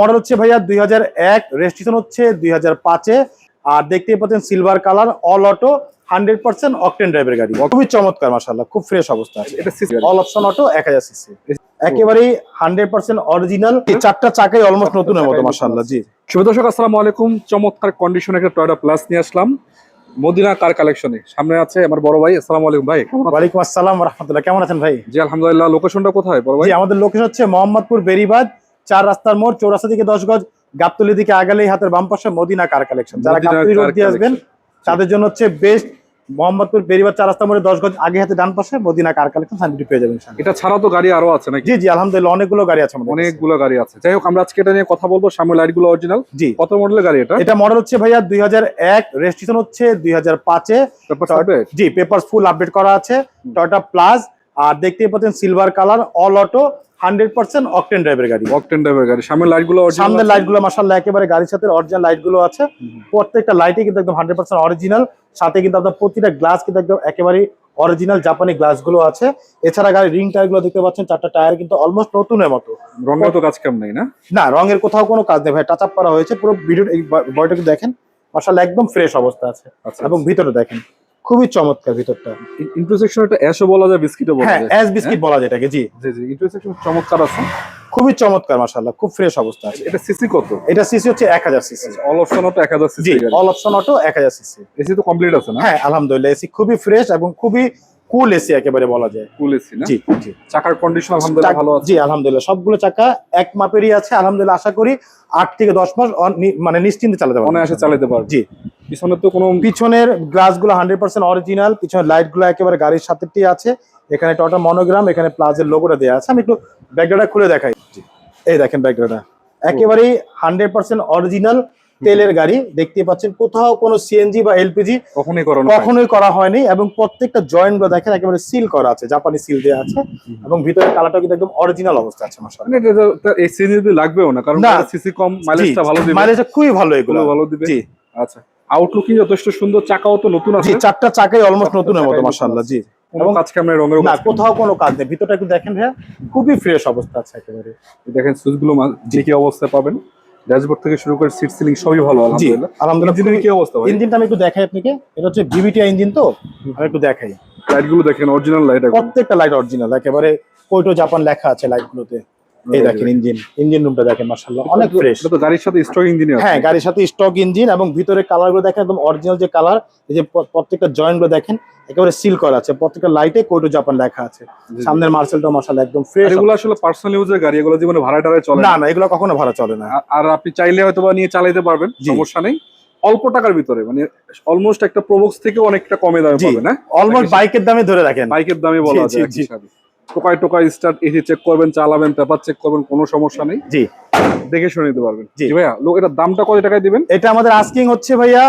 Model হচ্ছে ভাইয়া দুই হাজার এক রেজিস্ট্রেশন হচ্ছে দুই হাজার পাঁচে। আর দেখতেই পাচ্ছেন silver colour all auto hundred percent octane ড্রাইভের গাড়ি। খুবই চমৎকার মাসাল্লাহ খুব ফ্রেশ অবস্থা আছে। এটা অল অপশন অটো এক হাজার সিসি একেবারেই হান্ড্রেড পার্সেন্ট অরিজিনাল চারটা চাকাই অলমোস্ট নতুনের মতো মাসাল্লাহ জি। শুভ দর্শক আসসালামু আলাইকুম। চমৎকার কন্ডিশনে একটা টয়টা প্লাস নিয়ে আসলাম। মদিনা কার কালেকশনে সামনে আছে আমার বড় ভাই আসসালামু আলাইকুম ভাই? ওয়ালাইকুম আসসালাম রহমতুল্লাহ কেমন আছেন ভাই? জি আলহামদুলিল্লাহ লোকেশনটা কোথায় বড় ভাই? আমাদের লোকেশন হচ্ছে মোহাম্মদপুর বেরিবাদ। চার রাস্তার মোড় চৌরাস্তা থেকে দশ গজ গাবতলি দিকে আগালেই হাতের বাম পাশে মদিনা কার কালেকশন যারা গাবতলি রোড দিয়ে আসবেন তাদের জন্য হচ্ছে বেস্ট মোহাম্মদপুর বেরিবাদ চার রাস্তার মোড়ে দশ গজ আগে হাতে ডান পাশে মদিনা কার কালেকশন শান্তি পেয়ে যাবেন এটা ছাড়া তো গাড়ি আরও আছে নাকি? জি জি আলহামদুলিল্লাহ অনেকগুলো গাড়ি আছে আমাদের। অনেকগুলো গাড়ি আছে। যাই হোক আমরা আজকে এটা নিয়ে কথা বলব। সামনে লাইটগুলো অরিজিনাল জি। কত মডেলের গাড়ি এটা? এটা মডেল হচ্ছে ভাইয়া দুই হাজার এক রেজিস্ট্রেশন হচ্ছে দুই হাজার পাঁচে। জি পেপার ফুল আপডেট করা আছে। টয়টা প্লাস আর দেখতেই পাচ্ছেন silver colour all auto hundred percent octane ড্রাইভের গাড়ি। অকটেন ড্রাইভার গাড়ি। সামনে লাইটগুলো সামনের লাইটগুলো মাসাল্লাহ একেবারে গাড়ির সাথে অরিজিনাল লাইটগুলো আছে প্রত্যেকটা লাইটে কিন্তু একদম হান্ড্রেড পার্সেন্ট অরিজিনাল সাথে কিন্তু আপনার প্রতিটা গ্লাস কিন্তু একদম একেবারে অরিজিনাল জাপানি গ্লাসগুলো আছে। এছাড়া গাড়ির রিং টায়ারগুলো দেখতে পাচ্ছেন চারটা টায়ার কিন্তু অলমোস্ট নতুনের মতো। রঙে তো কাজ কাম নেই না? না রঙের কোথাও কোনো কাজ নেই ভাই টাচ আপ করা হয়েছে। পুরো ভিডিও বয়টা দেখেন। মাসাল্লাহ একদম ফ্রেশ অবস্থা আছে। আচ্ছা এবং ভিতরে দেখেন। খুবই চমৎকার ভিতরটা। ইন্টারসেকশন এটা অ্যাশও বলা যায় বিস্কিটও বলা হ্যাঁ যায়। এস বিস্কিট বলা যায় এটাকে জি। জি জি ইন্টারসেকশন চমৎকার আছে। খুবই চমৎকার মাসাল্লাহ খুব ফ্রেশ অবস্থা আছে। এটা সিসি কত? এটা সিসি হচ্ছে এক হাজার সিসি অল অপশন তো এক হাজার জি অল অপশন অটো এক হাজার সিসি এসি তো কমপ্লিট আছে না? হ্যাঁ আলহামদুলিল্লাহ এসি খুবই ফ্রেশ এবং খুবই কুল এসি একেবারে বলা যায়। কুল এসি না? জি জি। চাকার কন্ডিশন আলহামদুলিল্লাহ ভালো আছে। জি আলহামদুলিল্লাহ সবগুলো চাকা এক মাপেরই আছে আলহামদুলিল্লাহ আশা করি আট থেকে দশ মাস নি- মানে নিশ্চিন্তে চালাতে পারব। অনায়াসে চালাতে পারবে। জি। পিছনে তো কোনো পিছনের গ্লাসগুলো হান্ড্রেড পার্সেন্ট অরিজিনাল পিছনের লাইটগুলো একেবারে গাড়ির সাথেটি আছে। এখানে টটা মনোগ্রাম এখানে প্লাজের লোগোটা দেওয়া আছে। আমি একটু ব্যাগডাটা খুলে দেখাই। এই দেখেন ব্যাগডাটা একেবারেই হান্ড্রেড পার্সেন্ট অরিজিনাল তেলের গাড়ি। দেখতে পাচ্ছেন কোথাও কোনো সিএনজি বা এলপিজি কখনোই করানো কখনোই করা হয়নি এবং প্রত্যেকটা জয়েন্টগুলো দেখেন একেবারে সিল করা আছে জাপানি সিল দেওয়া আছে। এবং ভিতরে কালারটা কিন্তু একদম অরিজিনাল অবস্থা আছে এটা তো এই সিএনজি লাগবেও না কারণ সিসি কম মাইলেজটা ভালো দিবে। মাইলেজটা খুবই ভালো এগুলো। ভালো দিবে। জি। আচ্ছা। আউটলুকিং যথেষ্ট সুন্দর চাকাও তো নতুন আছে। চারটা চাকাই অলমোস্ট নতুনের মতো আছে। জি এবং- কাজ কামড়ে রঙের না কোথাও কোনো কাজ নেই। ভিতরটা একটু দেখেন ভাইয়া খুবই ফ্রেশ অবস্থা আছে একেবারে। দেখেন সুইচগুলো যে কি অবস্থায় পাবেন? ড্যাশবোর্ড থেকে শুরু করে সিট সিলিং সবই ভালো আলহামদুলিল্লাহ। আলহামদুলিল্লাহ ইঞ্জিনের কি অবস্থা ভাই? ইঞ্জিনটা আমি একটু দেখাই আপনাকে। এটা হচ্ছে বিবিটিআই ইঞ্জিন তো আমি একটু দেখাই। লাইটগুলো দেখেন অরিজিনাল লাইট প্রত্যেকটা লাইট অরিজিনাল একেবারে কোইটো জাপান লেখা আছে লাইট গুলোতে এই দেখেন ইঞ্জিন ইঞ্জিন রুমটা দেখেন অনেক ফ্রেশ এটা তো গাড়ির সাথে স্টক ইঞ্জিন হ্যাঁ গাড়ির সাথে স্টক ইঞ্জিন এবং ভিতরে কালারগুলো দেখেন একদম অরিজিনাল যে কালার এই যে প্রত্যেকটা জয়েন্টগুলো দেখেন একেবারে সিল করা আছে। প্রত্যেকটা লাইটে কোইটো জাপান লেখা আছে। সামনের মার্সেলটা একদম ফ্রেশ এগুলো আসলে পার্সোনাল ইউজের গাড়ি এগুলো জীবনে ভাড়া টাড়ায় চলে না না। এগুলো কখনো ভাড়া চলে না। আর আপনি চাইলে হয়তো বা নিয়ে চালাইতে পারবেন। সমস্যা নেই। অল্প টাকার ভিতরে মানে অলমোস্ট একটা প্রবক্স থেকে অনেকটা কমে দামে পাবেন হ্যাঁ? অলমোস্ট বাইকের দামে ধরে রাখেন। বাইকের দামে বলা যায় টোকায় টোকায় স্টার্ট এসে চেক করবেন চালাবেন পেপার চেক করবেন কোনো সমস্যা নেই। জি। দেখে শুনে নিতে পারবেন। জি। ভাইয়া লোক এটার দামটা কত টাকায় দিবেন? এটা আমাদের আস্কিং হচ্ছে ভাইয়া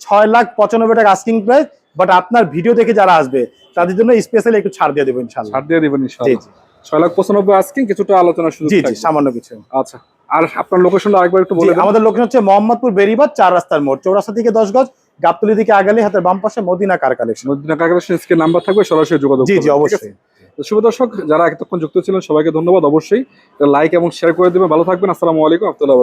ছয় লাখ পঁচানব্বই টাকা আস্কিং প্রাইস বাট আপনার ভিডিও দেখে যারা আসবে তাদের জন্য স্পেশালি একটু ছাড় দিয়ে দেবো ইনশাল্লাহ ছাড় দিয়ে দিবেন ইনশাআল্লাহ। ছয় লাখ পঁচানব্বই আস্কিং কিছুটা আলোচনা সুযোগ জি সামান্য কিছু। আচ্ছা আর আপনার লোকেশনটা আরেকবার একটু বলে আমাদের লোকেশন হচ্ছে মোহাম্মদপুর বেরিবাদ চার রাস্তার মোড় চৌরাস্তা থেকে দশ গজ গাবতলি দিকে আগালে হাতের বাম পাশে মদিনা কার কালেকশন মদিনা কাকারের স্ক্রিনে নাম্বার থাকবে সরাসরি যোগাযোগ জি জি? অবশ্যই। শুভ দর্শক, যারা এতক্ষণ যুক্ত ছিলেন, সবাইকে ধন্যবাদ অবশ্যই। লাইক এবং শেয়ার করে দেবেন। ভালো থাকবেন। আসসালামু আলাইকুম। আব্দুল্লাহ